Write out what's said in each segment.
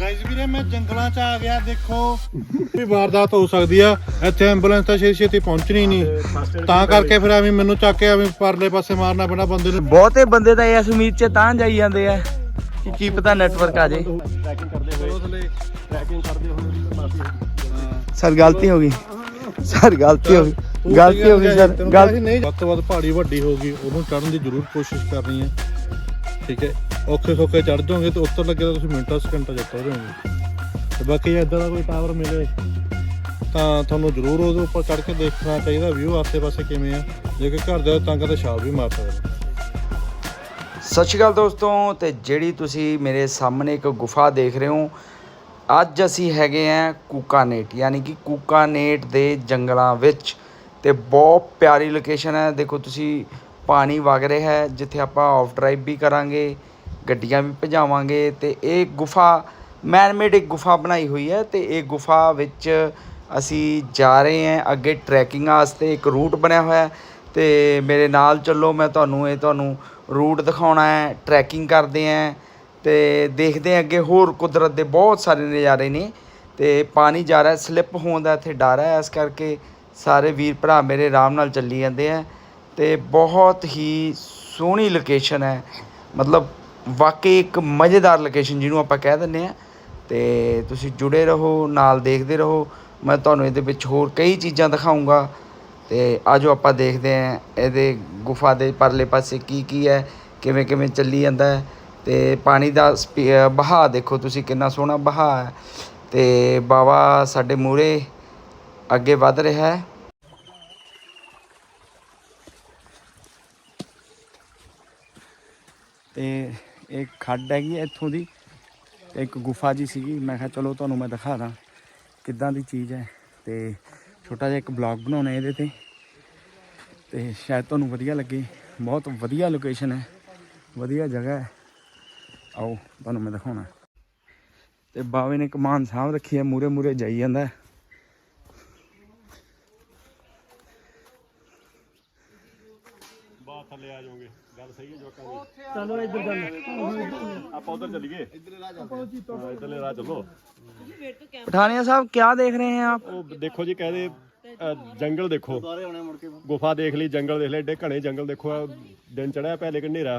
Guys ਵੀਰੇ ਮੈਂ ਜੰਗਲਾਂ 'ਚ ਆ ਗਿਆ ਦੇਖੋ। ਵੀ ਵਾਰਦਾਤ ਹੋ ਸਕਦੀ ਆ। ਇੱਥੇ ਐਂਬੂਲੈਂਸ ਤਾਂ ਛੇਤੀ ਛੇਤੀ ਪਹੁੰਚਣੀ ਨਹੀਂ। ਤਾਂ ਕਰਕੇ ਫਿਰ ਐਵੇਂ ਮੈਨੂੰ ਚੱਕ ਕੇ ਐਵੇਂ ਪਰਲੇ ਪਾਸੇ ਮਾਰਨਾ ਪੈਣਾ ਬੰਦੇ ਨੂੰ। ਬਹੁਤੇ ਬੰਦੇ ਤਾਂ ਇਸ ਉਮੀਦ 'ਚ ਤਾਂ ਜਾਈ ਜਾਂਦੇ ਆ ਕਿ ਕੀ ਪਤਾ ਨੈਟਵਰਕ ਆ ਜੇ। ਟਰੈਕਿੰਗ ਕਰਦੇ ਹੋਏ। ਟਰੈਕਿੰਗ ਕਰਦੇ ਹੋਏ ਵੀ ਮਾਫੀ ਸਰ ਗਲਤੀ ਹੋ ਗਈ। ਸਰ ਗਲਤੀ ਹੋ ਗਈ। ਗਲਤੀ ਹੋ ਗਈ ਸਰ। ਗਲਤੀ ਨਹੀਂ। ਵੱਧ ਤੋਂ ਵੱਧ ਪਹਾੜੀ ਵੱਡੀ ਹੋਊਗੀ ਉਹਨੂੰ ਚੜਨ ਦੀ ਜ਼ਰੂਰ ਕੋਸ਼ਿਸ਼ ਕਰਨੀ ਹੈ। ਠੀਕ ਹੈ। ਔਖੇ ਸੌਖੇ ਚੜ ਜਾਓਗੇ ਤੇ ਉੱਤਰ ਲੱਗੇ ਤਾਂ ਤੁਸੀਂ ਮਿੰਟਾਂ ਸਕਿੰਟਾਂ ਚ ਉੱਤਰ ਜਾਓਗੇ। ਤੇ ਬਾਕੀ ਜੇ ਇਦਾਂ ਦਾ ਕੋਈ ਟਾਵਰ ਮਿਲੇ, ਤਾਂ ਤੁਹਾਨੂੰ ਜ਼ਰੂਰ ਉਹਦੇ ਉੱਪਰ ਚੜ ਕੇ ਦੇਖਣਾ ਚਾਹੀਦਾ ਵਿਊ ਆਸੇ-ਪਾਸੇ ਕਿਵੇਂ ਆ। ਜੇ ਕਿ ਘਰ ਦੇ ਤੰਗ ਤੇ ਛਾਲ ਵੀ ਮਾਰ ਸਕਦੇ ਸਤਿ ਸ਼੍ਰੀ ਅਕਾਲ ਦੋਸਤੋ, ਤੇ ਜਿਹੜੀ ਤੁਸੀਂ ਮੇਰੇ ਸਾਹਮਣੇ ਇੱਕ ਗੁਫਾ ਦੇਖ ਰਹੇ ਹੋ, ਅੱਜ ਅਸੀਂ ਹੈਗੇ ਆ ਕੂਕਾਨੇਟ, ਯਾਨੀ ਕਿ ਕੂਕਾਨੇਟ ਦੇ ਜੰਗਲਾਂ ਵਿੱਚ। ਤੇ ਬਹੁਤ ਪਿਆਰੀ ਲੋਕੇਸ਼ਨ ਹੈ। ਦੇਖੋ ਤੁਸੀਂ ਪਾਣੀ ਵਗ ਰਿਹਾ ਹੈ, ਜਿੱਥੇ ਆਪਾਂ ਆਫ ਡਰਾਈਵ ਵੀ ਕਰਾਂਗੇ। ਗੱਡੀਆਂ ਵੀ ਭਜਾਵਾਂਗੇ ਅਤੇ ਇਹ ਗੁਫਾ ਮੈਨਮੇਡ ਇੱਕ ਗੁਫਾ ਬਣਾਈ ਹੋਈ ਹੈ ਅਤੇ ਇਹ ਗੁਫਾ ਵਿੱਚ ਅਸੀਂ ਜਾ ਰਹੇ ਹੈ, ਅੱਗੇ ਟਰੈਕਿੰਗ ਵਾਸਤੇ ਇੱਕ ਰੂਟ ਬਣਿਆ ਹੋਇਆ ਅਤੇ ਮੇਰੇ ਨਾਲ ਚੱਲੋ, ਮੈਂ ਤੁਹਾਨੂੰ ਇਹ ਤੁਹਾਨੂੰ ਰੂਟ ਦਿਖਾਉਣਾ ਹੈ ਟਰੈਕਿੰਗ ਕਰਦੇ ਹੈ ਅਤੇ ਦੇਖਦੇ ਹਾਂ ਅੱਗੇ ਹੋਰ ਕੁਦਰਤ ਦੇ ਬਹੁਤ ਸਾਰੇ ਨਜ਼ਾਰੇ ਨੇ ਅਤੇ ਪਾਣੀ ਜਾ ਰਿਹਾ ਸਲਿੱਪ ਹੋਣ ਦਾ ਇੱਥੇ ਡਰ ਹੈ, ਇਸ ਕਰਕੇ ਸਾਰੇ ਵੀਰ ਭਰਾ ਮੇਰੇ ਆਰਾਮ ਨਾਲ ਚੱਲੀ ਜਾਂਦੇ ਹੈ ਅਤੇ ਬਹੁਤ ਹੀ ਸੋਹਣੀ ਲੋਕੇਸ਼ਨ ਹੈ, ਮਤਲਬ ਵਾਕਈ ਇੱਕ ਮਜ਼ੇਦਾਰ ਲੋਕੇਸ਼ਨ ਜਿਹਨੂੰ ਆਪਾਂ ਕਹਿ ਦਿੰਦੇ ਆ ਤੇ ਤੁਸੀਂ ਜੁੜੇ ਰਹੋ, ਨਾਲ ਦੇਖਦੇ ਰਹੋ। ਮੈਂ ਤੁਹਾਨੂੰ ਇਹਦੇ ਵਿੱਚ ਹੋਰ ਕਈ ਚੀਜ਼ਾਂ ਦਿਖਾਉਂਗਾ ਤੇ ਆਜੋ ਆਪਾਂ ਦੇਖਦੇ ਆਂ ਇਹਦੇ ਗੁਫਾ ਦੇ ਪਰਲੇ ਪਾਸੇ ਕੀ ਕੀ ਹੈ, ਕਿਵੇਂ ਕਿਵੇਂ ਚੱਲੀ ਜਾਂਦਾ ਹੈ। ਤੇ ਪਾਣੀ ਦਾ ਸਪੀ- ਅਹ ਦੇਖੋ ਤੁਸੀਂ ਕਿੰਨਾ ਸੋਹਣਾ ਵਹਾਅ ਹੈ। ਤੇ ਬਾਵਾ ਸਾਡੇ ਮੂਹਰੇ ਅੱਗੇ ਵੱਧ ਰਿਹਾ ਹੈ। ਤੇ ਇਹ ਖੱਡ ਹੈਗੀ ਹੈ ਇੱਥੋਂ ਦੀ ਤੇ ਇੱਕ ਗੁਫਾ ਜੀ ਸੀਗੀ। ਮੈਂ ਕਿਹਾ ਚਲੋ ਤੁਹਾਨੂੰ ਮੈਂ ਦਿਖਾ ਦਾਂ ਕਿੱਦਾਂ ਦੀ ਚੀਜ਼ ਹੈ ਤੇ ਛੋਟਾ ਜਿਹਾ ਇੱਕ ਬਲੌਗ ਬਣਾਉਣਾ ਇਹਦੇ ਤੇ। ਤੇ ਸ਼ਾਇਦ ਤੁਹਾਨੂੰ ਵਧੀਆ ਲੱਗੇ। ਬਹੁਤ ਵਧੀਆ ਲੋਕੇਸ਼ਨ ਹੈ। ਵਧੀਆ ਜਗ੍ਹਾ ਹੈ। ਆਓ, ਤੁਹਾਨੂੰ ਮੈਂ ਦਿਖਾਉਣਾ। ਤੇ ਬਾਵੇ ਨੇ ਕਮਾਨ ਸਾਹਿਬ ਰੱਖੀ ਹੈ ਮੂਰੇ ਮੂਰੇ ਜਾਈ ਜਾਂਦਾ ਹੈ। ਬਾਹਰ ਥੱਲੇ ਆ ਜਾਓਗੇ ਗੱਲ ਪਠਾਨੀਆ ਸਾਹਿਬ ਕੀ ਦੇਖ ਰਹੇ ਆਪ? ਉਹ ਦੇਖੋ ਜੀ ਕਹਦੇ ਜੰਗਲ ਦੇਖੋ। ਗੁਫਾ ਦੇਖ ਲਈ ਜੰਗਲ ਦੇਖ ਲਈ ਏਡੇ ਘਣੇ ਜੰਗਲ ਦੇਖੋ ਆਹ ਦਿਨ ਚੜਿਆ ਪਿਆ ਲੇਕਿਨ ਹਨੇਰਾ।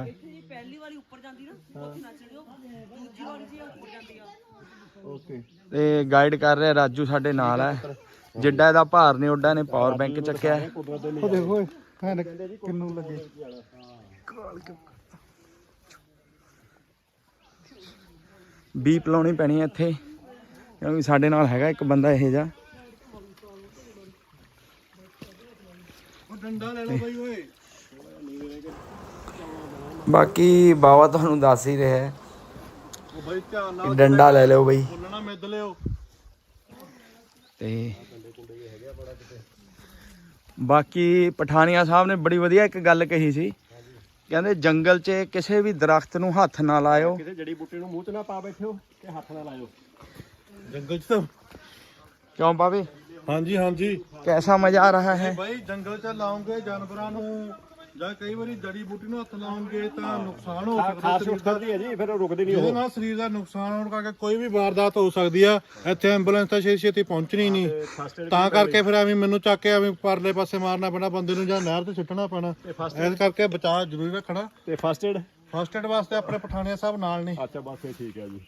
ਤੇ ਗਾਈਡ ਕਰ ਰਿਹਾ ਰਾਜੂ ਸਾਡੇ ਨਾਲ ਹੈ। ਜਿੱਡਾ ਇਹਦਾ ਭਾਰ ਨੇ ਓਡਾ ਨੇ ਪਾਵਰ ਬੈਂਕ ਚੱਕਿਆ। ਹੈ। ਕੁਦਰਤ ਦੇ ਨਜ਼ਾਰੇ। ਬੀਪ ਲਾਉਣੀ ਪੈਣੀ ਹੈ ਇੱਥੇ ਕਿਉਂਕਿ ਸਾਡੇ ਨਾਲ ਹੈਗਾ ਇੱਕ ਬੰਦਾ ਇਹ ਜਾ ਉਹ ਡੰਡਾ ਲੈ ਲਓ ਬਾਈ ਓਏ। ਬਾਕੀ ਬਾਵਾ ਤੁਹਾਨੂੰ ਦੱਸ ਹੀ ਰਿਹਾ ਹੈ। ਉਹ ਬਾਈ ਧਿਆਨ ਕਿ ਨਾਲ ਡੰਡਾ ਲੈ ਲਿਓ ਬਈ। ਬੋਲਣਾ ਮਿੱਧ ਲਿਓ। ਤੇ ਬਾਕੀ ਪਠਾਨੀਆ ਸਾਹਿਬ ਨੇ ਬੜੀ ਵਧੀਆ ਇੱਕ ਗੱਲ ਕਹੀ ਸੀ। ਕਹਿੰਦੇ ਜੰਗਲ 'ਚ ਕਿਸੇ ਵੀ ਦਰਖਤ ਨੂੰ ਹੱਥ ਨਾ ਲਾਇਓ। ਕਿਸੇ ਜੜੀ ਬੂਟੀ ਨੂੰ ਮੂੰਹ 'ਚ ਨਾ ਪਾ ਬੈਠਿਓ ਤੇ ਹੱਥ ਨਾ ਲਾਇਓ। ਜੰਗਲ 'ਚ ਤਾਂ ਕਿਉਂ ਬਾਵੇ ਹਾਂਜੀ ਹਾਂਜੀ। ਕੈਸਾ ਮਜ਼ਾ ਆ ਰਹਾ ਹੈ? ਬਾਈ ਜੰਗਲ 'ਚ ਲਾਉਂਗੇ ਜਾਨਵਰਾਂ ਨੂੰ। ਜਾਂ ਕਈ ਵਾਰੀ ਜੜੀ ਬੂਟੀ ਨੂੰ ਹੱਥ ਲਾਉਂਗੇ ਤਾਂ ਨੁਕਸਾਨ ਹੋ ਸਕਦਾ ਖਾਸ ਸਰੀਰ ਦਾ। ਹੈ ਜੀ ਫਿਰ ਉਹ ਰੁਕਦੀ ਨਹੀਂ ਜਿਹਦੇ ਉਹ ਨਾਲ ਸਰੀਰ ਦਾ ਨੁਕਸਾਨ ਹੋਣ ਕਰਕੇ ਕੋਈ ਵੀ ਵਾਰਦਾਤ ਹੋ ਸਕਦੀ ਆ ਇੱਥੇ ਐਂਬੂਲੈਂਸ ਤਾਂ ਛੇਤੀ ਛੇਤੀ ਪਹੁੰਚਣੀ ਨਹੀਂ। ਤਾਂ ਕਰਕੇ ਫਿਰ ਐਵੇਂ ਮੈਨੂੰ ਚੱਕ ਕੇ ਐਵੇਂ ਪਰਲੇ ਪਾਸੇ ਮਾਰਨਾ ਪੈਣਾ ਬੰਦੇ ਨੂੰ ਜਾਂ ਨਹਿਰ ਤੇ ਸਿੱਟਣਾ ਪੈਣਾ। ਇਸ ਕਰਕੇ ਬਚਾਅ ਜ਼ਰੂਰੀ ਰੱਖਣਾ। ਤੇ ਫਸਟ ਏਡ ਫਸਟ ਏਡ ਵਾਸਤੇ ਆਪਣੇ ਪਠਾਨੀਆ ਸਾਹਿਬ ਨਾਲ ਨੇ। ਅੱਛਾ ਬਸ ਫਿਰ ਠੀਕ ਹੈ ਜੀ।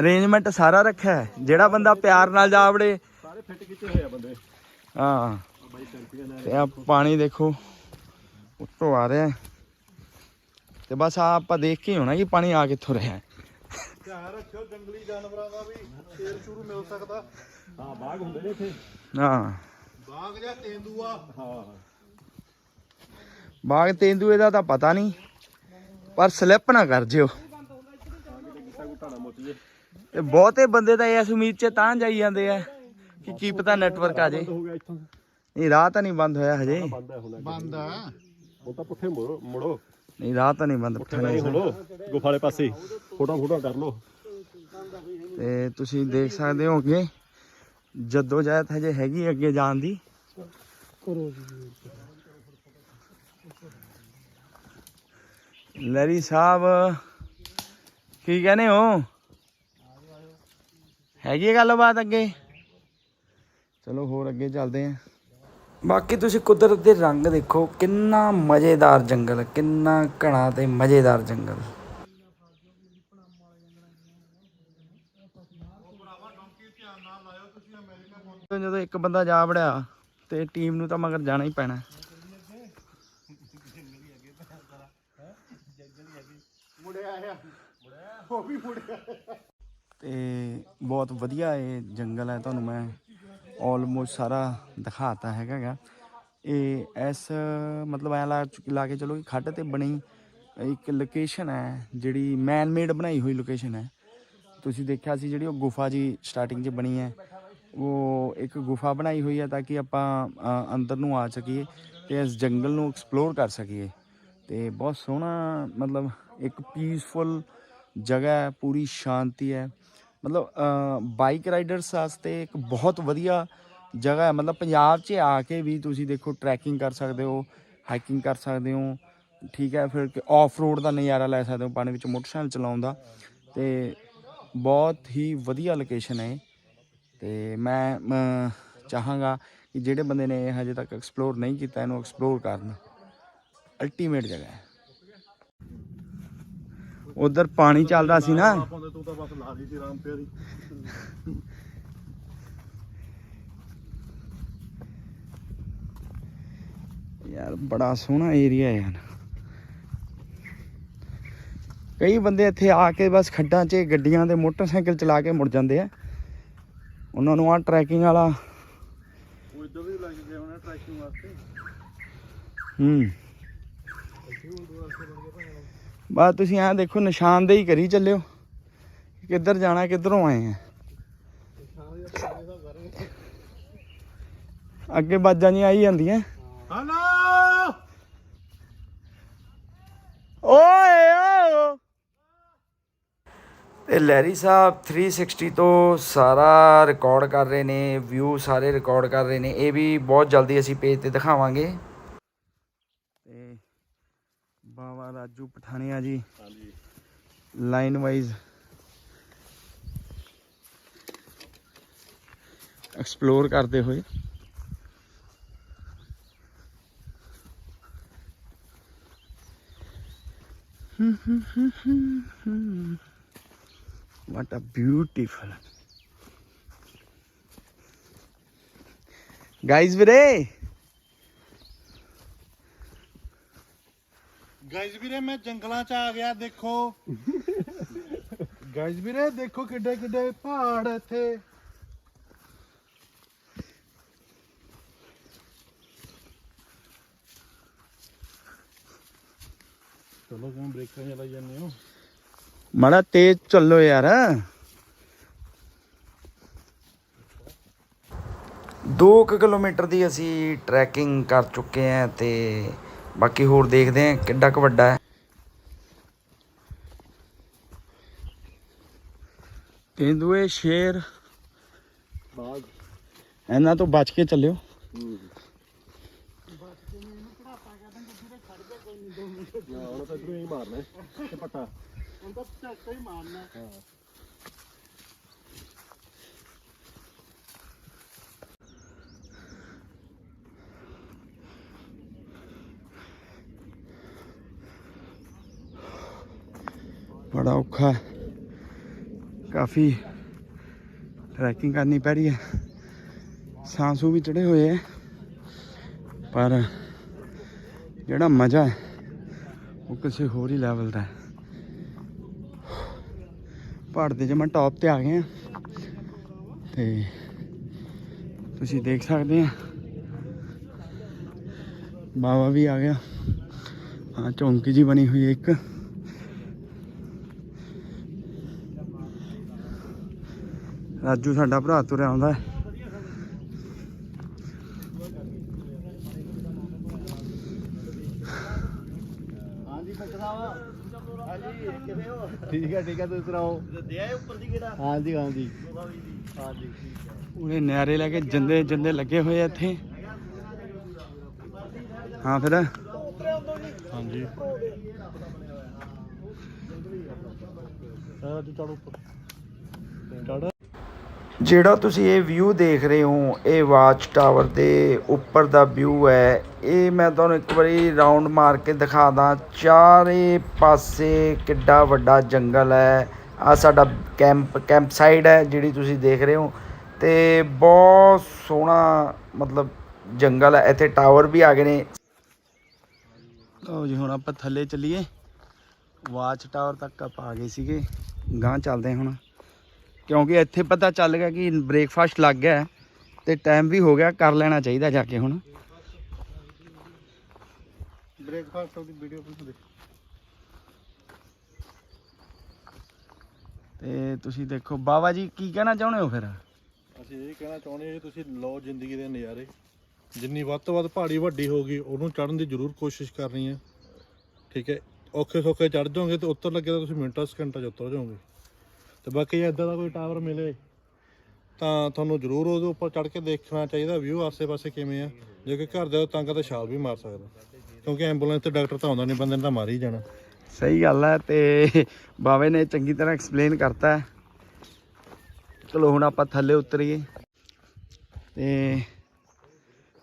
ਅਰੇਂਜਮੈਂਟ ਸਾਰਾ ਰੱਖਿਆ ਹੈ। ਜਿਹੜਾ ਬੰਦਾ ਪਿਆਰ ਨਾਲ ਜਾ ਵੜੇ ਸਾਰੇ ਫਿੱਟ ਕੀਤੇ ਹੋਏ ਆ ਬੰਦੇ। ਹਾਂ। ਬਾਈ ਚੈਂਪੀਅਨ ਹੈ ਤੇ ਆ ਪਾਣੀ ਦੇਖੋ। ਉੱਤੋਂ ਆ ਰਿਹਾ। ਤੇ ਬਸ ਆ ਆਪਾਂ ਦੇਖ ਕੇ ਹੋਣਾ ਕਿ ਪਾਣੀ ਆ ਕਿੱਥੋਂ ਰਿਹਾ ਹੈ। ਧਿਆਨ ਰੱਖਿਓ ਜੰਗਲੀ ਜਾਨਵਰਾਂ ਦਾ ਵੀ ਸ਼ੇਰ ਸ਼ੁਰੂ ਮਿਲ ਸਕਦਾ। ਹਾਂ ਬਾਗ ਹੁੰਦੇ ਨੇ ਇੱਥੇ। ਹਾਂ। ਬਾਗ ਜਾਂ ਤੇਂਦੂਆ? ਹਾਂ। ਬਾਗ ਤੇਂਦੂਏ ਦਾ ਤਾਂ ਪਤਾ ਨਹੀਂ ਪਰ ਸਲਿੱਪ ਨਾ ਕਰ ਜਿਓ। ਤੇ ਬਹੁਤੇ ਬੰਦੇ ਤਾਂ ਇਸ ਉਮੀਦ 'ਚ ਤਾਂ ਜਾਈ ਜਾਂਦੇ ਆ ਕਿ ਕੀ ਪਤਾ ਨੈਟਵਰਕ ਆ ਜੇ। ਹੋ ਗਿਆ ਇੱਥੋਂ। ਨਹੀਂ ਰਾਹ ਤਾਂ ਨਹੀਂ ਬੰਦ ਹੋਇਆ ਹਜੇ। ਬੰਦ ਆ ਹੁਣ ਤਾਂ ਪੁੱਠੇ ਮੁੜੋ ਮੁੜੋ। ਨਹੀਂ ਰਾਹ ਤਾਂ ਨਹੀਂ ਬੰਦ ਪੁੱਠੇ ਨਹੀਂ ਹੁਣੋ ਗੁਫਾ ਵਾਲੇ ਪਾਸੇ ਫੋਟੋ ਫੋਟੋ ਕਰ ਲਓ। ਤੇ ਤੁਸੀਂ ਦੇਖ ਸਕਦੇ ਹੋ ਕਿ ਜਦੋਂ ਜਾਇਤ ਹਜੇ ਹੈਗੀ ਅੱਗੇ ਜਾਣ ਦੀ। ਲਰੀ ਸਾਹਿਬ ਕੀ ਕਹਿੰਦੇ ਹੋ? ਹੈਗੀ ਹੈ ਗੱਲਬਾਤ ਅੱਗੇ? ਚਲੋ ਹੋਰ ਅੱਗੇ ਚੱਲਦੇ ਆਂ ਬਾਕੀ ਤੁਸੀਂ ਕੁਦਰਤ ਦੇ ਰੰਗ ਦੇਖੋ, ਕਿੰਨਾ ਮਜ਼ੇਦਾਰ ਜੰਗਲ, ਕਿੰਨਾ ਘਣਾ ਤੇ ਮਜ਼ੇਦਾਰ ਜੰਗਲ। ਜਦੋਂ ਇੱਕ ਬੰਦਾ ਜਾ ਵੜਿਆ ਤੇ ਟੀਮ ਨੂੰ ਤਾਂ ਮਗਰ ਜਾਣਾ ਹੀ ਪੈਣਾ। ਤੇ ਬਹੁਤ ਵਧੀਆ ਇਹ ਜੰਗਲ ਹੈ ਤੁਹਾਨੂੰ ਮੈਂ ਆਲਮੋਸਟ ਸਾਰਾ ਦਿਖਾਤਾ ਹੈਗਾ ਗਾ ਇਹ ਇਸ, ਮਤਲਬ ਐ ਲਾ ਲਾ ਕੇ ਚਲੋ ਕਿ ਖੱਡ ਤੇ ਬਣੀ ਇੱਕ ਲੋਕੇਸ਼ਨ ਹੈ, ਜਿਹੜੀ ਮੈਨ ਮੇਡ ਬਣਾਈ ਹੋਈ ਲੋਕੇਸ਼ਨ ਹੈ। ਤੁਸੀਂ ਦੇਖਿਆ ਸੀ ਜਿਹੜੀ ਉਹ ਗੁਫਾ ਜੀ ਸਟਾਰਟਿੰਗ 'ਚ ਬਣੀ ਹੈ। ਉਹ ਇੱਕ ਗੁਫਾ ਬਣਾਈ ਹੋਈ ਹੈ ਤਾਂ ਕਿ ਆਪਾਂ ਅੰਦਰ ਨੂੰ ਆ ਸਕੀਏ ਤੇ ਇਸ ਜੰਗਲ ਨੂੰ ਐਕਸਪਲੋਰ ਕਰ ਸਕੀਏ। ਤੇ ਬਹੁਤ ਸੋਹਣਾ, ਮਤਲਬ ਇੱਕ ਪੀਸਫੁਲ ਜਗ੍ਹਾ ਹੈ, ਪੂਰੀ ਸ਼ਾਂਤੀ ਹੈ। ਮਤਲਬ ਬਾਈਕ ਰਾਈਡਰਸ ਵਾਸਤੇ ਇੱਕ ਬਹੁਤ ਵਧੀਆ ਜਗ੍ਹਾ ਹੈ। ਮਤਲਬ ਪੰਜਾਬ 'ਚ ਆ ਕੇ ਵੀ ਤੁਸੀਂ ਦੇਖੋ ਟਰੈਕਿੰਗ ਕਰ ਸਕਦੇ ਹੋ ਹਾਈਕਿੰਗ ਕਰ ਸਕਦੇ ਹੋ, ਠੀਕ ਹੈ, ਫਿਰ ਆਫ ਰੋਡ ਦਾ ਨਜ਼ਾਰਾ ਲੈ ਸਕਦੇ ਹੋ ਪਾਣੀ ਵਿੱਚ ਮੋਟਰਸਾਈਕਲ ਚਲਾਉਣ ਦਾ। ਤੇ ਬਹੁਤ ਹੀ ਵਧੀਆ ਲੋਕੇਸ਼ਨ ਹੈ ਇਹ। ਤੇ ਮੈਂ ਚਾਹਾਂਗਾ ਕਿ ਜਿਹੜੇ ਬੰਦੇ ਨੇ ਇਹ ਹਜੇ ਤੱਕ ਐਕਸਪਲੋਰ ਨਹੀਂ ਕੀਤਾ, ਇਹਨੂੰ ਐਕਸਪਲੋਰ ਕਰਨ। ਅਲਟੀਮੇਟ ਜਗ੍ਹਾ ਹੈ। ਉਧਰ ਪਾਣੀ ਚੱਲਦਾ ਸੀ ਨਾ। ਪਾਉਂਦੇ ਤੂੰ ਤਾਂ ਬਸ ਲਾ ਲਈ ਸੀ ਰਾਮ ਪਿਆਰੀ। ਯਾਰ ਬੜਾ ਸੋਹਣਾ ਏਰੀਆ ਹੈ ਯਾਰ। ਕਈ ਬੰਦੇ ਇੱਥੇ ਆ ਕੇ ਬਸ ਖੱਡਾਂ 'ਚ ਗੱਡੀਆਂ ਦੇ ਮੋਟਰਸਾਈਕਲ ਚਲਾ ਕੇ ਮੁੜ ਜਾਂਦੇ ਆ। ਉਹਨਾਂ ਨੂੰ ਆ ਟਰੈਕਿੰਗ ਵਾਲਾ ਉਹ ਇੱਧਰ ਵੀ ਲੱਗ ਗਏ ਹੋਣੇ ਟਰੈਕਿੰਗ ਵਾਸਤੇ। ਹੂੰ। ਬਸ ਤੁਸੀਂ ਐਂ ਦੇਖੋ ਨਿਸ਼ਾਨਦੇਹੀ ਕਰੀ ਚੱਲਿਓ। ਕਿੱਧਰ ਜਾਣਾ ਕਿੱਧਰੋਂ ਆਏ ਆ? ਅੱਗੇ ਬਾਜਾਂ ਜੀ ਆਈ ਜਾਂਦੀਆਂ। ਹਲੋ! ਓਏ ਓ ਤੇ ਲੈਰੀ ਸਾਹਿਬ 360 ਤੋਂ ਸਾਰਾ ਰਿਕਾਰਡ ਕਰ ਰਹੇ ਨੇ ਵਿਊ ਸਾਰੇ ਰਿਕਾਰਡ ਕਰ ਰਹੇ ਨੇ। ਇਹ ਵੀ ਬਹੁਤ ਜਲਦੀ ਅਸੀਂ ਪੇਜ ਤੇ ਦਿਖਾਵਾਂਗੇ ਤੇ ਬਾਵਾ ਰਾਜੂ ਪਠਾਣੀਆ ਜੀ ਹਾਂਜੀ ਲਾਈਨ ਵਾਈਜ਼ ਐਕਸਪਲੋਰ ਕਰਦੇ ਹੋਏ what a beautiful guys ਵੀਰੇ ਗਾਇਜ਼ ਵੀਰੇ ਮੈਂ ਜੰਗਲਾਂ ਚ ਆ ਗਿਆ ਦੇਖੋ। ਗਾਇਜ਼ ਵੀਰੇ ਦੇਖੋ ਕਿੱਡੇ ਕਿੱਡੇ ਪਹਾੜ ਇੱਥੇ। ਚਲੋ ਕਿਉਂ ਬ੍ਰੇਕਾਂ ਚਲਾਈ ਜਾਂਦੇ ਹੋ। ਮਾੜਾ ਤੇਜ਼ ਚੱਲੋ ਯਾਰ। ਦੋ ਕੁ ਕਿਲੋਮੀਟਰ ਦੀ ਅਸੀਂ ਟਰੈਕਿੰਗ ਕਰ ਚੁੱਕੇ ਹਾਂ ਤੇ ਬਾਕੀ ਹੋਰ ਦੇਖਦੇ ਹਾਂ ਕਿੱਡਾ ਕੁ ਵੱਡਾ ਹੈ ਤੇਂਦੂਏ ਸ਼ੇਰ ਬਾਗ ਇਹਨਾਂ ਤੋਂ ਬਚ ਕੇ ਚੱਲਿਓ ਨਾ ਹੁਣ ਤਾਂ ਇਧਰੋਂ ਹੀ ਮਾਰਨਾ ਹੈ, ਤੇ ਪੱਟਾ ਹੁਣ ਤਾਂ ਝਟਕਾ ਹੀ ਮਾਰਨਾ ਬੜਾ ਔਖਾ ਕਾਫੀ ਟਰੈਕਿੰਗ ਕਰਨੀ ਪੈ ਰਹੀ ਹੈ। ਸਾਂਸੂ ਵੀ ਚੜੇ ਹੋਏ ਹੈ। ਪਰ ਜਿਹੜਾ ਮਜ਼ਾ ਹੈ, ਉਹ ਕਿਸੇ ਹੋਰ ਹੀ ਲੈਵਲ ਦਾ ਹੈ। ਪਹਾੜ ਦੇ ਜਮਾ ਟੌਪ ਤੇ ਆ ਗਏ ਆ ਤੇ ਤੁਸੀਂ ਦੇਖ ਸਕਦੇ ਆ ਬਾਵਾ ਵੀ ਆ ਗਿਆ। ਹਾਂ ਚੌਂਕੀ ਜੀ ਬਣੀ ਹੋਈ ਇੱਕ। ਰਾਜੂ ਸਾਡਾ ਭਰਾ ਤੁਰਿਆ ਆਉਂਦਾ ਹੈ। ਹਾਂਜੀ ਬੱਚਾ ਹਾਂਜੀ ਕਿਵੇਂ ਹੋ? ਠੀਕ ਹੈ ਠੀਕ ਹੈ ਤੁਸੀਂ ਸੁਣਾਓ? ਦੇ ਆਏ ਉੱਪਰ ਦੀ ਕਿਹੜਾ? ਹਾਂਜੀ ਹਾਂਜੀ। ਹਾਂਜੀ ਉਹਨੇ ਨਿਆਰੇ ਲੈ ਕੇ ਜੰਦੇ ਜੰਦੇ ਲੱਗੇ ਹੋਏ ਆ ਇੱਥੇ। ਹਾਂ ਫਿਰ? ਹਾਂਜੀ। ਸਾਰਾ ਤੂੰ ਚੜ ਉੱਪਰ। ਚੜ ਜਿਹੜਾ ਤੁਸੀਂ ਇਹ ਵਿਊ ਦੇਖ ਰਹੇ ਹੋ, ਇਹ ਵਾਚ ਟਾਵਰ ਦੇ ਉੱਪਰ ਦਾ ਵਿਊ ਹੈ। ਇਹ ਮੈਂ ਤੁਹਾਨੂੰ ਇੱਕ ਵਾਰੀ ਰਾਉਂਡ ਮਾਰ ਕੇ ਦਿਖਾ ਦਾਂ। ਚਾਰੇ ਪਾਸੇ ਕਿੱਡਾ ਵੱਡਾ ਜੰਗਲ ਹੈ। ਆ ਸਾਡਾ ਕੈਂਪ ਕੈਂਪ ਸਾਈਡ ਹੈ ਜਿਹੜੀ ਤੁਸੀਂ ਦੇਖ ਰਹੇ ਹੋ। ਤੇ ਬਹੁਤ ਸੋਹਣਾ ਮਤਲਬ ਜੰਗਲ ਹੈ। ਇੱਥੇ ਟਾਵਰ ਵੀ ਆ ਗਏ ਨੇ। ਲਓ ਜੀ, ਹੁਣ ਆਪਾਂ ਥੱਲੇ ਚੱਲੀਏ। ਵਾਚ ਟਾਵਰ ਤੱਕ ਆਪਾਂ ਆ ਗਏ ਸੀਗੇ। ਗਾਂ ਚੱਲਦੇ ਹੁਣ। ਕਿਉਂਕਿ ਇੱਥੇ ਪਤਾ ਚੱਲ ਗਿਆ ਕਿ ਬ੍ਰੇਕਫਾਸਟ ਲੱਗ ਗਿਆ ਹੈ ਤੇ ਟਾਈਮ ਵੀ ਹੋ ਗਿਆ ਕਰ ਲੈਣਾ ਚਾਹੀਦਾ ਜਾ ਕੇ ਹੁਣ। ਬ੍ਰੇਕਫਾਸਟ ਦੀ ਵੀਡੀਓ ਤੇ ਤੁਸੀਂ ਦੇਖੋ ਬਾਬਾ ਜੀ ਕੀ ਕਹਿਣਾ ਚਾਹੁੰਦੇ ਹੋ ਫਿਰ? ਅਸੀਂ ਇਹ ਕਹਿਣਾ ਚਾਹੁੰਦੇ ਹਾਂ ਕਿ ਤੁਸੀਂ ਲਓ ਜ਼ਿੰਦਗੀ ਦੇ ਨਜ਼ਾਰੇ। ਜਿੰਨੀ ਵੱਧ ਤੋਂ ਵੱਧ ਪਹਾੜੀ ਵੱਡੀ ਹੋਗੀ ਉਹਨੂੰ ਚੜ੍ਹਨ ਦੀ ਜ਼ਰੂਰ ਕੋਸ਼ਿਸ਼ ਕਰਨੀ ਹੈ। ਠੀਕ ਹੈ ਔਖੇ ਸੌਖੇ ਚੜ੍ਹ ਜਾਓਗੇ ਤੇ ਉੱਤਰ ਲੱਗੇ ਤਾਂ ਤੁਸੀਂ ਮਿੰਟਾਂ ਸਕਿੰਟਾਂ 'ਚ ਉਤਰ ਜਾਓਗੇ। ਤੇ ਬਾਕੀ ਜੇ ਇਦਾਂ ਦਾ ਕੋਈ ਟਾਵਰ ਮਿਲੇ, ਤਾਂ ਤੁਹਾਨੂੰ ਜ਼ਰੂਰ ਉਹਦੇ ਉੱਪਰ ਚੜ੍ਹ ਕੇ ਦੇਖਣਾ ਚਾਹੀਦਾ ਵਿਊ ਆਸੇ-ਪਾਸੇ ਕਿਵੇਂ ਆ। ਜੇ ਕੋਈ ਘਰ ਦੇ ਤੰਗ ਤਾਂ ਛਾਲ ਵੀ ਮਾਰ ਸਕਦਾ। ਕਿਉਂਕਿ ਐਂਬੂਲੈਂਸ ਤੇ ਡਾਕਟਰ ਤਾਂ ਆਉਂਦਾ ਨਹੀਂ ਬੰਦੇ ਨੇ ਤਾਂ ਮਾਰ ਹੀ ਜਾਣਾ। ਸਹੀ ਗੱਲ ਹੈ ਤੇ ਬਾਵੇ ਨੇ ਚੰਗੀ ਤਰ੍ਹਾਂ ਐਕਸਪਲੇਨ ਕਰਤਾ। ਹੈ ਚਲੋ ਹੁਣ ਆਪਾਂ ਥੱਲੇ ਉਤਰੀਏ। ਤੇ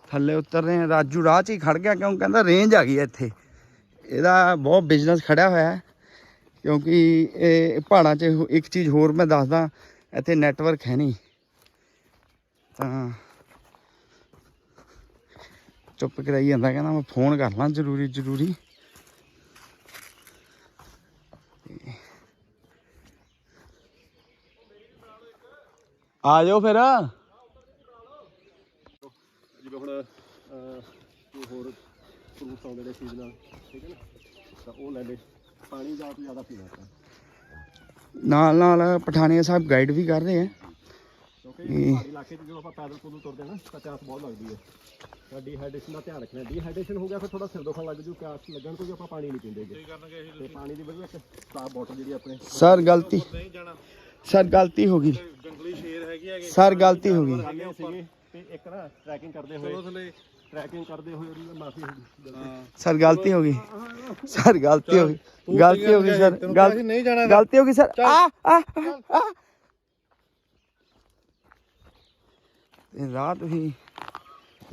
ਥੱਲੇ ਉਤਰ ਰਾਜੂ ਰਾਹ 'ਚ ਹੀ ਖੜ ਗਿਆ, ਕਿਉਂ ਕਹਿੰਦਾ ਰੇਂਜ ਆ ਗਈ ਹੈ ਇੱਥੇ। ਇਹਦਾ ਬਹੁਤ ਬਿਜ਼ਨਸ ਖੜਿਆ ਹੋਇਆ ਹੈ। ਕਿਉਂਕਿ ਇਹ ਪਹਾੜਾਂ 'ਚ ਇੱਕ ਚੀਜ਼ ਹੋਰ ਮੈਂ ਦੱਸਦਾ ਇੱਥੇ ਨੈਟਵਰਕ ਹੈ ਨਹੀਂ। ਤਾਂ ਚੁੱਪ ਕਰਾਈ ਜਾਂਦਾ ਕਹਿੰਦਾ ਮੈਂ ਫੋਨ ਕਰ ਲਾਂ ਜ਼ਰੂਰੀ ਜ਼ਰੂਰੀ। ਆ ਜਾਓ ਫਿਰ। ਜਿਵੇਂ ਹੁਣ ਹੋਰ ਫਰੂਟਸ ਆਉਂਦੇ ਨੇ ਸੀਜ਼ਨਲ ਠੀਕ ਹੈ ਨਾ? ਤਾਂ ਉਹ ਲੈ ਲੈ ਪਾਣੀ ਜ਼ਿਆਦਾ ਤੋਂ ਜ਼ਿਆਦਾ ਪੀਣਾ ਆਪਾਂ ਨਾਲ ਨਾਲ ਪਠਾਨੀਆ ਸਾਹਿਬ ਗਾਈਡ ਵੀ ਕਰ ਰਹੇ ਆ। ਕਿਉਂਕਿ ਇਹ- ਪਹਾੜੀ ਇਲਾਕੇ 'ਚ ਜਦੋਂ ਆਪਾਂ ਪੈਦਲ ਪੁਦਲ ਤੁਰਦੇ ਨਾ ਤਾਂ ਪਿਆਸ ਬਹੁਤ ਲੱਗਦੀ ਹੈ। ਤਾਂ ਡੀਹਾਈਡਰੇਸ਼ਨ ਦਾ ਧਿਆਨ ਰੱਖਣਾ ਡੀਹਾਈਡਰੇਸ਼ਨ ਹੋ ਗਿਆ ਫਿਰ ਥੋੜਾ ਸਿਰ ਦੁਖਣ ਲੱਗ ਜੂ ਪਿਆਸ ਲੱਗਣ ਤੋਂ ਵੀ ਆਪਾਂ ਪਾਣੀ ਨਹੀਂ ਪੀਂਦੇਗੇ ਤੇ ਪਾਣੀ ਦੀ ਵਧੀਆ ਇੱਕ ਸਾਫ਼ ਬੋਟਲ ਜਿਹੜੀ ਆਪਣੇ ਸਰ ਗਲਤੀ। ਸਰ ਗਲਤੀ ਹੋ ਗਈ। ਜੰਗਲੀ ਸ਼ੇਰ ਹੈਗੇ ਹੈਗੇ। ਸਰ ਗਲਤੀ ਹੋ ਗਈ। ਖਾਣੇ ਸੀਗੇ ਤੇ ਇੱਕ ਨਾ ਟਰੈਕਿੰਗ ਕਰਦੇ ਹੋਏ ਥਲੇ। ਟਰੈਕਿੰਗ ਕਰਦੇ ਹੋਏ ਉਹਦੀ ਮਾਫੀ ਹੋ ਗਈ ਹਾਂ। ਸਰ ਗਲਤੀ ਹੋ ਗਈ। ਸਰ ਗਲਤੀ ਹੋ ਗਈ। ਗਲਤੀ ਹੋ ਗਈ ਸਰ। ਗਲਤੀ ਨਹੀਂ ਜਾਣਾ ਗਲਤੀ ਹੋ ਗਈ ਸਰ। ਆ ਆ ਆ ਇਹ ਰਾਹ ਤੁਸੀਂ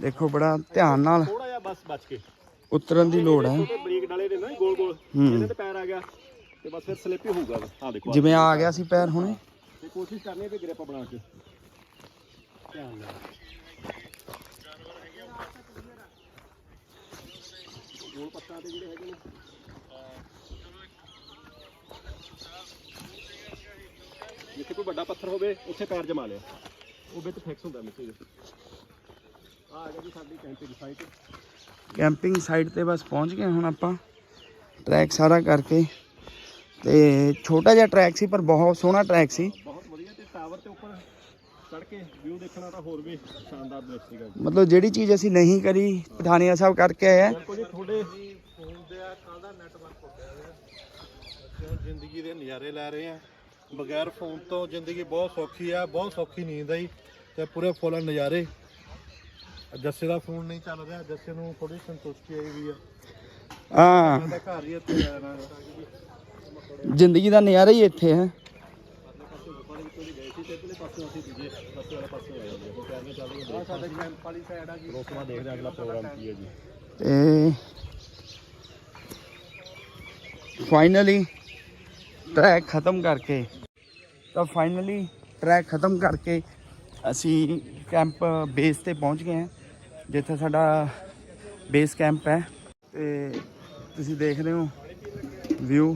ਦੇਖੋ ਬੜਾ ਧਿਆਨ ਨਾਲ ਥੋੜਾ ਜਿਹਾ ਬਸ ਬਚ ਕੇ। ਉਤਰਨ ਦੀ ਲੋੜ ਹੈ। ਬਰੀਕ ਡਾਲੇ ਨੇ ਨਾ ਗੋਲ ਗੋਲ ਹੂੰ। ਇਹਦੇ ਤੇ ਪੈਰ ਆ ਗਿਆ ਤੇ ਬਸ ਫਿਰ ਸਲਿੱਪ ਹੀ ਹੋਊਗਾ। ਹਾਂ ਦੇਖੋ ਆਹ। ਜਿਵੇਂ ਆ ਗਿਆ ਸੀ ਪੈਰ ਹੁਣੇ। ਤੇ ਕੋਸ਼ਿਸ਼ ਕਰਨੀ ਹੈ ਕਿ ਗ੍ਰਿਪ ਬਣਾ ਕੇ। ਧਿਆਨ ਨਾਲ। ਗੋਲ ਪੱਤਾਂ ਤੇ ਜਿਹੜੇ ਹੈਗੇ ਨੇ। ਜਿੱਥੇ ਕੋਈ ਵੱਡਾ ਪੱਥਰ ਹੋਵੇ, ਉੱਥੇ ਪੈਰ ਜਮਾ ਲਿਆ। ਉਹ ਵਿੱਚ ਫਿਕਸ ਹੁੰਦਾ ਮਿੱਟੀ ਦੇ। ਆ ਆ ਗਿਆ ਜੀ ਸਾਡੀ ਕੈਂਪਿੰਗ ਸਾਈਟ ਕੈਂਪਿੰਗ ਸਾਈਟ ਤੇ ਬਸ ਪਹੁੰਚ ਗਏ ਹੁਣ ਆਪਾਂ। ਟਰੈਕ ਸਾਰਾ ਕਰਕੇ। ਤੇ ਛੋਟਾ ਜਿਹਾ ਟਰੈਕ ਸੀ, ਪਰ ਬਹੁਤ ਸੋਹਣਾ ਟਰੈਕ ਸੀ ਬਹੁਤ ਵਧੀਆ ਤੇ ਟਾਵਰ ਤੇ ਉੱਪਰ ਚੜ ਕੇ ਵਿਊ ਦੇਖਣਾ ਤਾਂ ਹੋਰ ਵੀ ਸ਼ਾਨਦਾਰ ਦ੍ਰਿਸ਼ ਸੀਗਾ ਜੀ। ਮਤਲਬ ਜਿਹੜੀ ਚੀਜ਼ ਅਸੀਂ ਨਹੀਂ ਕਰੀ ਪਠਾਨੀਆ ਸਾਹਿਬ ਕਰਕੇ ਆਏ ਆ। ਬਿਲਕੁਲ ਜੀ ਤੁਹਾਡੇ ਫੋਨ ਦੇ ਆ ਕਾਹਦਾ ਨੈਟਵਰਕ ਹੋ ਗਿਆ ਕਿਉਂ ਜ਼ਿੰਦਗੀ ਦੇ ਨਜ਼ਾਰੇ ਲੈ ਰਹੇ ਆ। ਬਗੈਰ ਫੋਨ ਤੋਂ ਜ਼ਿੰਦਗੀ ਬਹੁਤ ਸੌਖੀ ਆ ਬਹੁਤ ਸੌਖੀ ਨੀਂਦ ਆਈ ਤੇ ਪੂਰੇ ਫੁੱਲ ਨਜ਼ਾਰੇ। ਜੱਸੇ ਦਾ ਫੋਨ ਨਹੀਂ ਚੱਲ ਰਿਹਾ ਜੱਸੇ ਨੂੰ ਥੋੜੀ ਸੰਤੁਸ਼ਟੀ ਆਈ ਵੀ ਆ। ਹਾਂ। ਕਹਿੰਦਾ ਘਰ ਹੀ ਇੱਥੇ ਰਹਿਣਾ। ਜ਼ਿੰਦਗੀ ਦਾ ਨਜ਼ਾਰਾ ਹੀ ਇੱਥੇ ਹੈ। ਆ। ਸਾਡੇ ਕੈਂਪ ਵਾਲੀ ਸਾਈਡ ਆ ਜੀ। ਉਸ ਤੋਂ ਬਾਅਦ ਦੇਖਦੇ ਹਾਂ ਅਗਲਾ ਪ੍ਰੋਗਰਾਮ ਕੀ ਹੈ ਜੀ। ਤੇ ਫਾਈਨਲੀ ਟਰੈਕ ਖਤਮ ਕਰਕੇ ਤਾਂ ਫਾਈਨਲੀ ਟਰੈਕ ਖਤਮ ਕਰਕੇ ਅਸੀਂ ਕੈਂਪ ਬੇਸ ਤੇ ਪਹੁੰਚ ਗਏ ਹਾਂ ਜਿੱਥੇ ਸਾਡਾ ਬੇਸ ਕੈਂਪ ਹੈ। ਤੇ ਤੁਸੀਂ ਦੇਖਦੇ ਹੋ ਵਿਊ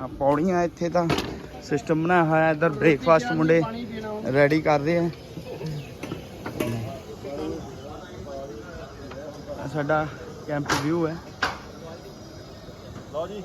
ਆ ਪੌੜੀਆਂ ਇੱਥੇ ਤਾਂ ਸਿਸਟਮ ਬਣਾਇਆ ਹੋਇਆ, ਇੱਧਰ ਬ੍ਰੇਕਫਾਸਟ ਮੁੰਡੇ ਰੈਡੀ ਕਰ ਰਹੇ ਆ। ਸਾਡਾ ਕੈਂਪ ਵਿਊ ਹੈ। ਲਓ ਜੀ।